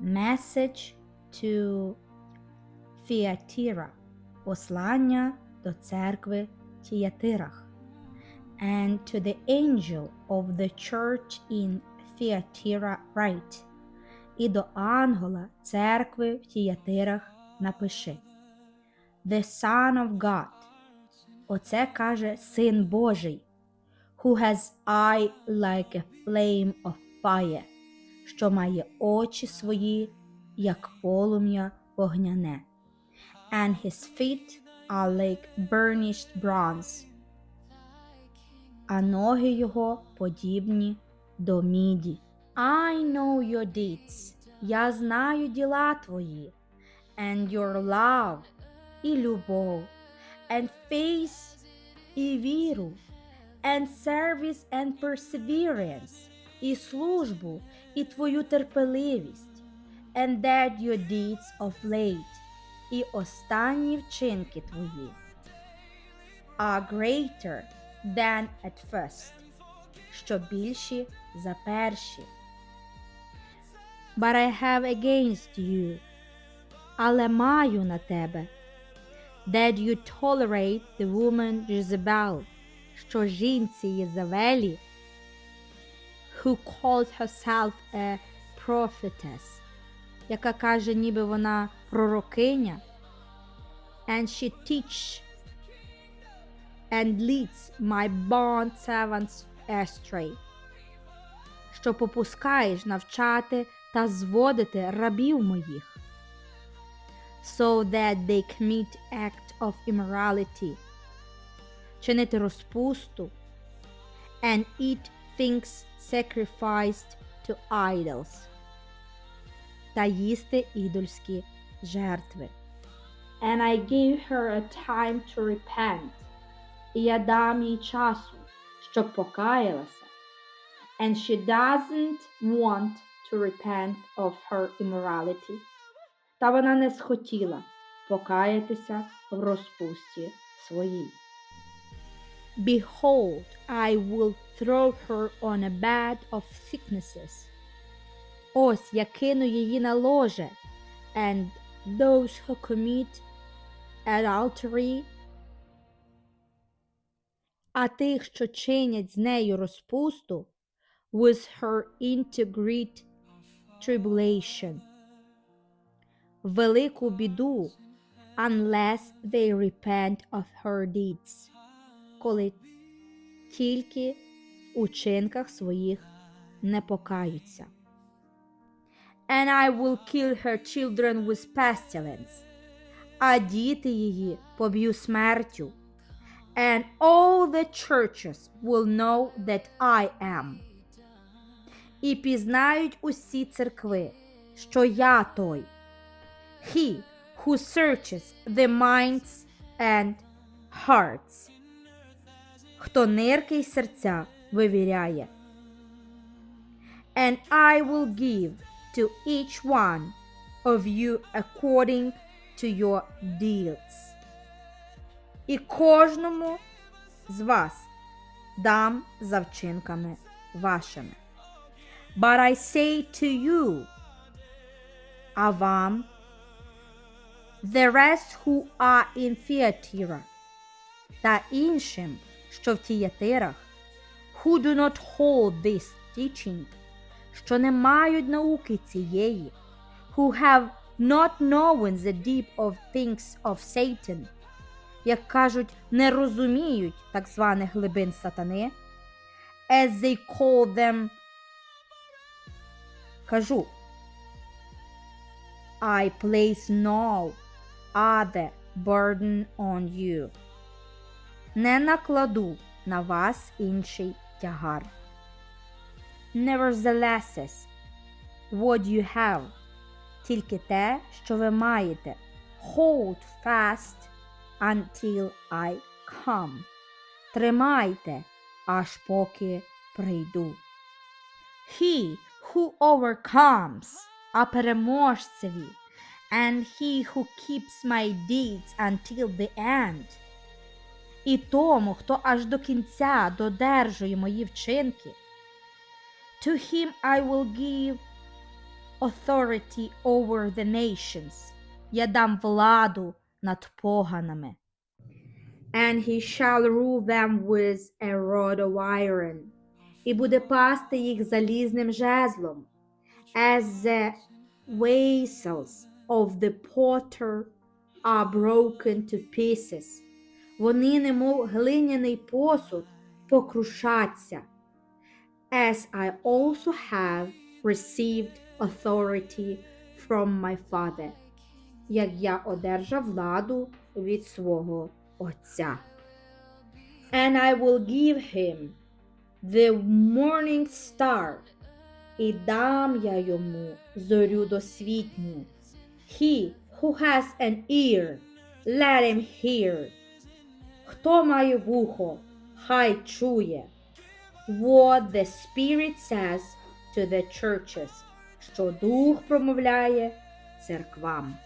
Message to Thyatira. Послання до церкви Тіятирах. And to the angel of the church in Thyatira write. І до ангела церкви в Тіятирах напиши. The Son of God. Оце каже Син Божий, who has eye like a flame of fire, що має очі свої, як полум'я вогняне. And his feet are like burnished bronze, а ноги його подібні до міді. I know your deeds. Я знаю діла твої, and your love, і любов, and faith, і віру, and service and perseverance, і службу, і твою терпеливість, and that your deeds of late, і останні вчинки твої, are greater than at first, що більші за перші. But I have against you, але маю на тебе, that you tolerate the woman Jezebel, що жінці Єзавелі, who called herself a prophetess, яка каже, ніби вона пророкиня, and she teach and leads my bond servants astray, що попускаєш навчати та зводити рабів моїх, so that they commit act of immorality, чинити розпусту, and eat things sacrificed to idols, та їсти ідольські жертви. And I gave her a time to repent, і я дам їй часу, щоб покаялася. And she doesn't want to repent of her immorality. Та вона не схотіла покаятися в розпусті своїй. Behold, I will throw her on a bed of sicknesses. Ось я кину її на ложе, and those who commit adultery, а тих, що чинять з нею розпусту, with her into great tribulation. Велику біду, unless they repent of her deeds, Коли тільки у чинках своїх не покаються. And I will kill her children with pestilence, а діти її поб'ю смертю. And all the churches will know that I am. І пізнають усі церкви, що я той. He who searches the minds and hearts. Хто нирки й серця вивіряє. And I will give to each one of you according to your deeds. І кожному з вас дам за вчинками вашими. But I say to you, а вам, the rest who are in Thyatira, та іншим, що в Тіятирах, who do not hold this teaching, що не мають науки цієї, who have not known the deep of things of Satan, як кажуть, не розуміють так званих глибин сатани, as they call them, кажу, I place no other burden on you. Не накладу на вас інший тягар. Nevertheless, what you have, тільки те, що ви маєте. Hold fast until I come. Тримайте, аж поки прийду. He who overcomes, а переможцеві, and he who keeps my deeds until the end. І тому, хто аж до кінця додержує мої вчинки, to him I will give authority over the nations. Я дам владу над поганами. And he shall rule them with a rod of iron. І буде пасти їх залізним жезлом. As the vessels of the potter are broken to pieces. Вони, немов глиняний посуд, покрушаться. As I also have received authority from my father. Як я одержав владу від свого Отця. And I will give him the morning star. І дам я йому зорю досвітню. He who has an ear, let him hear. Хто має вухо, хай чує. What the Spirit says to the churches, що Дух промовляє церквам.